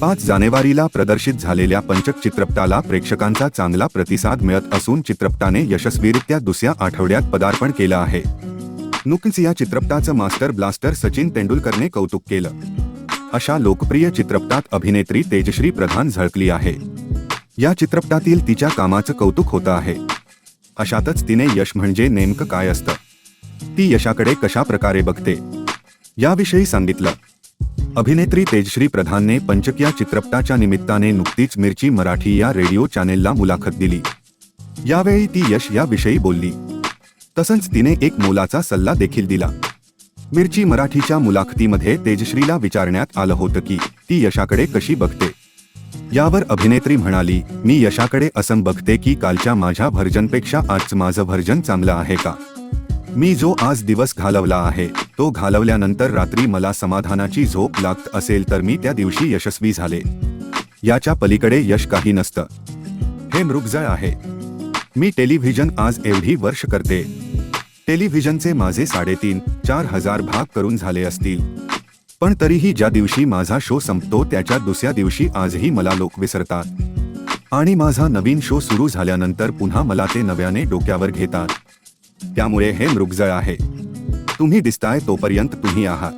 पाच जानेवारीला प्रदर्शित झालेल्या पंचक चित्रपटाला प्रेक्षकांचा चांगला प्रतिसाद मिळत असून चित्रपटाने यशस्वीरित्या दुसऱ्या आठवड्यात पदार्पण केलं आहे. नुकतीच या चित्रपटाचं मास्टर ब्लास्टर सचिन तेंडुलकरने कौतुक केलं. अशा लोकप्रिय चित्रपटात अभिनेत्री तेजश्री प्रधान झळकली आहे. या चित्रपटातील तिच्या कामाचं कौतुक होतं आहे. अशातच तिने यश म्हणजे नेमकं काय असतं? ती यशाकडे कशा प्रकारे बघते? याविषयी सांगितलं. अभिनेत्री तेजश्री प्रधानने पंचक या चित्रपटाच्या निमित्ताने नुकतीच मिरची मराठी या रेडिओ चॅनेलला मुलाखत दिली. यावेळी ती यश याविषयी बोलली. तसंच तिने एक मोलाचा सल्ला देखील दिला. मिरची मराठीच्या मुलाखतीमध्ये तेजश्रीला विचारण्यात आलं होतं की ती यशाकडे कशी बघते? यावर अभिनेत्री म्हणाली मी यशाकडे असं बघते की कालच्या माझ्या व्हर्जनपेक्षा आजचं माझं व्हर्जन चांगलं आहे का? मी जो आज दिवस घालवला आहे तो घालवल्यानंतर रात्री मला समाधानाची झोप लागत असेल तर मी त्या दिवशी यशस्वी झाले. याच्या पलीकडे यश काही नसतं. हे मृगजळ आहे. मी टेलिव्हिजन आज एवढी वर्ष करते. टेलिव्हिजनचे माझे साडेतीन चार हजार भाग करून झाले असतील. पण तरीही ज्या दिवशी माझा शो संपतो त्याच्या दुसऱ्या दिवशी आजही मला लोक विसरतात. आणि माझा नवीन शो सुरू झाल्यानंतर पुन्हा मला ते नव्याने डोक्यावर घेतात. त्यामुळे हे मृगजळ आहे. तुम्ही दिसताय तोपर्यंत तुम्ही आहात.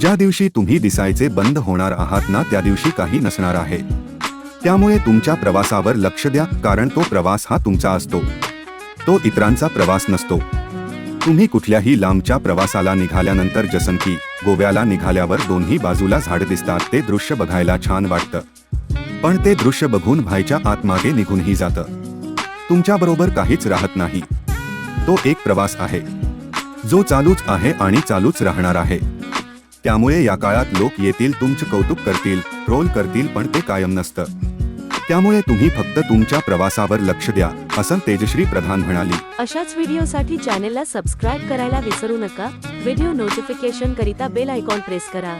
ज्या दिवशी तुम्ही दिसायचे बंद होणार आहात ना त्या दिवशी काही नसणार आहे. त्यामुळे तुमच्या प्रवासावर लक्ष द्या कारण तो प्रवास हा तुमचा असतो. तो इतरांचा प्रवास नसतो. तुम्ही कुठल्याही लांबच्या प्रवासाला निघाल्यानंतर जसं की गोव्याला निघाल्यावर दोन्ही बाजूला झाड दिसतात ते दृश्य बघायला छान वाटतं. पण ते दृश्य बघून व्हायच्या आतमागे निघूनही जातं. तुमच्याबरोबर काहीच राहत नाही. तो एक प्रवास आहे. जो चालूच आहे आणि चालूच राहणार आहे. त्यामुळे या काळात लोक येतील तुमचं कौतुक करतील ट्रोल करतील पण ते कायम नसतं. त्यामुळे तुम्ही फक्त तुमच्या प्रवासावर लक्ष द्या असं तेजश्री प्रधान म्हणाली. अशाच व्हिडिओसाठी चॅनेलला सबस्क्राईब करायला विसरू नका. व्हिडिओ नोटिफिकेशन करिता बेल आयकॉन प्रेस करा.